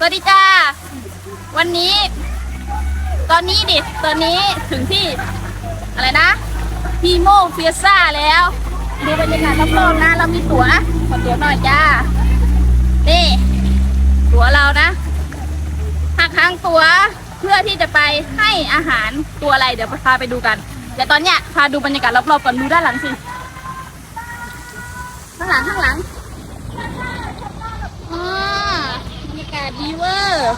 สวัสดีจ้า วันนี้ ตอนนี้ดิ ตอนนี้ถึงที่ อะไรนะ พีโมเฟียซ่าแล้ว ดูบรรยากาศรอบๆนะเรามีตั๋วขอตั๋วหน่อยจ้า นี่ ตั๋วเรานะหักค้างตั๋วเพื่อที่จะไปให้อาหารตัวอะไร เดี๋ยวพาไปดูกัน เดี๋ยวตอนเนี้ยพาดูบรรยากาศรอบๆก่อนดูด้านหลังสิ ข้างหลังข้างหลังอ่าบรรยากา ศดีเวอร์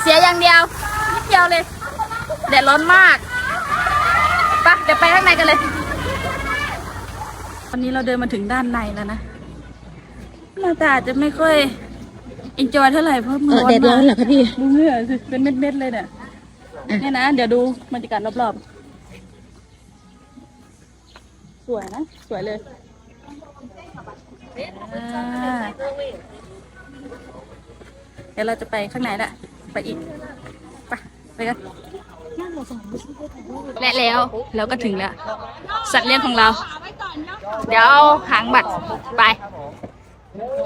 เสียอย่างเดียวนิดเดียวเลยแดดร้อนมากไปะเดี๋ยวไปข้างในกันเลยวันนี้เราเดินมาถึงด้านในแล้วนะหน้าตาอาจจะไม่ค่อยเอนจอยเท่าไหร่เพราะมันเออร้อนแดดร้อมานกเหรอคะพี่ดูเหงื่อสิเป็นเม็ดๆเลยเนี่ยอะเนี่ยนะ เดี๋ยวดูบรรยากาศรอบๆ สวยนะ สวยเลยอ่า เดี๋ยวเราจะไปข้างในละไปอีกไปไปกันและแล้วเราก็ถึงแล้ว สัตว์เลี้ยงของเรา เดี๋ยวเอาหางบัตรไป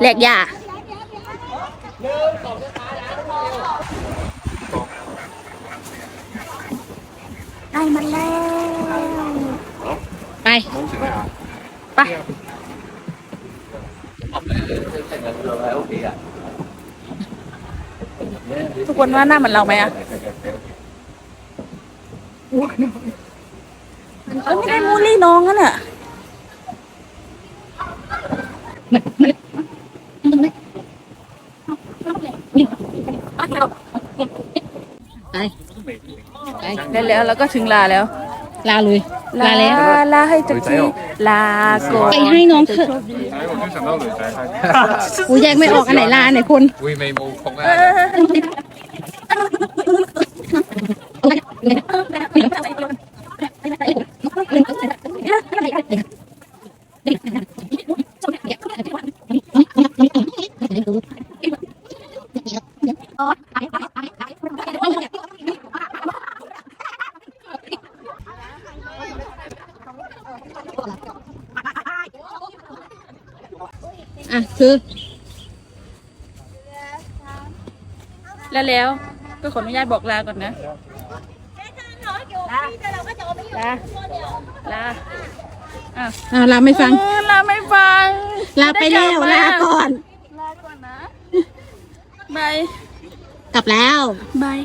แหลกยาได้มาแล้วไปไป ทุกคนว่าหน้าเหมือนเราไหมอะเออไม่ได้มูลี่น้องนั่นอะไปไปได้แล้วแล้วก็ถึงลาแล้ว ลาเลยลาแล้วลาให้จักทีลาก่อนไปให้น้องเถอะอุ้ยแยกไม่ออกอันไหนลาไหนคนณอุ้ยไม่มูคง อะคือ แล้วแล้วก็ขออนุญาตบอกลาก่อนนะลาลาลาอะอ่าลาไม่ฟัง เออลาไม่ฟังลาไปแล้วลาก่อน ลาก่อนนะบาย กลับแล้ว บาย